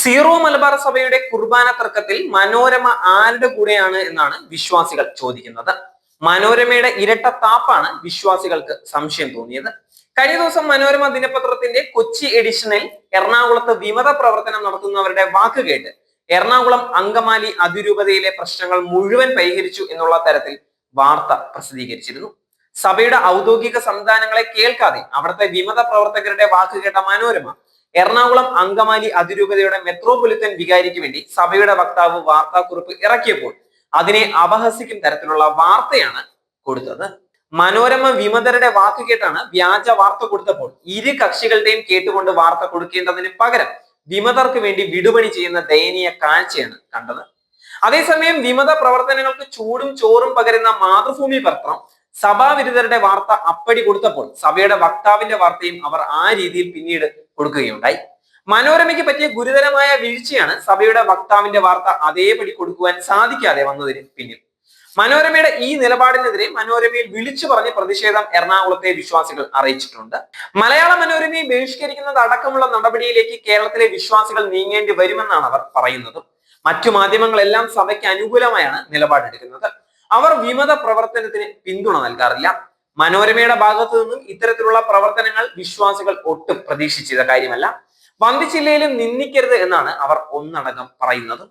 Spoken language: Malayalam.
സീറോ മലബാർ സഭയുടെ കുർബാന തർക്കത്തിൽ മനോരമ ആരുടെ കൂടെയാണ് എന്നാണ് വിശ്വാസികൾ ചോദിക്കുന്നത്. മനോരമയുടെ ഇരട്ട താപ്പാണ് വിശ്വാസികൾക്ക് സംശയം തോന്നിയത്. കഴിഞ്ഞ ദിവസം മനോരമ ദിനപത്രത്തിന്റെ കൊച്ചി എഡിഷനിൽ എറണാകുളത്ത് വിമത പ്രവർത്തനം നടത്തുന്നവരുടെ വാക്ക് കേട്ട് എറണാകുളം അങ്കമാലി അതിരൂപതയിലെ പ്രശ്നങ്ങൾ മുഴുവൻ പരിഹരിച്ചു എന്നുള്ള തരത്തിൽ വാർത്ത പ്രസിദ്ധീകരിച്ചിരുന്നു. സഭയുടെ ഔദ്യോഗിക സംവിധാനങ്ങളെ കേൾക്കാതെ അവിടുത്തെ വിമത പ്രവർത്തകരുടെ വാക്ക് കേട്ട മനോരമ എറണാകുളം അങ്കമാലി അതിരൂപതയുടെ മെത്രോപൊലിത്തൻ വികാരിക്ക് വേണ്ടി സഭയുടെ വക്താവ് വാർത്താക്കുറിപ്പ് ഇറക്കിയപ്പോൾ അതിനെ അപഹസിക്കും തരത്തിലുള്ള വാർത്തയാണ് കൊടുത്തത്. മനോരമ വിമതരുടെ വാക്ക് കേട്ടാണ് വ്യാജ വാർത്ത കൊടുത്തപ്പോൾ ഇരു കക്ഷികളുടെയും കേട്ടുകൊണ്ട് വാർത്ത കൊടുക്കേണ്ടതിന് പകരം വിമതർക്ക് വേണ്ടി വിടുപണി ചെയ്യുന്ന ദയനീയ കാഴ്ചയാണ് കണ്ടത്. അതേസമയം വിമത പ്രവർത്തനങ്ങൾക്ക് ചൂടും ചോറും പകരുന്ന മാതൃഭൂമി പത്രം സഭാവിരുദ്ധരുടെ വാർത്ത അപ്പടി കൊടുത്തപ്പോൾ സഭയുടെ വക്താവിന്റെ വാർത്തയും അവർ ആ രീതിയിൽ പിന്നീട് കൊടുക്കുകയുണ്ടായി മനോരമയ്ക്ക് പറ്റിയ ഗുരുതരമായ വീഴ്ചയാണ് സഭയുടെ വക്താവിന്റെ വാർത്ത അതേപടി കൊടുക്കുവാൻ സാധിക്കാതെ വന്നതിന് പിന്നിൽ. മനോരമയുടെ ഈ നിലപാടിനെതിരെ മനോരമയിൽ വിളിച്ചു പറഞ്ഞ് പ്രതിഷേധം എറണാകുളത്തെ വിശ്വാസികൾ അറിയിച്ചിട്ടുണ്ട്. മലയാള മനോരമയെ ബഹിഷ്കരിക്കുന്നത് അടക്കമുള്ള നടപടിയിലേക്ക് കേരളത്തിലെ വിശ്വാസികൾ നീങ്ങേണ്ടി വരുമെന്നാണ് അവർ പറയുന്നത്. മറ്റു മാധ്യമങ്ങളെല്ലാം സഭയ്ക്ക് അനുകൂലമായാണ് നിലപാടെടുക്കുന്നത്. അവർ വിമത പ്രവർത്തനത്തിന് പിന്തുണ നൽകാറില്ല. മനോരമയുടെ ഭാഗത്തു നിന്നും ഇത്തരത്തിലുള്ള പ്രവർത്തനങ്ങൾ വിശ്വാസികൾ ഒട്ടും പ്രതീക്ഷിച്ചിരുന്ന കാര്യമല്ല. വന്ദിച്ചില്ലയിലും നിന്ദിക്കരുത് എന്നാണ് അവർ ഒന്നടങ്കം പറയുന്നത്.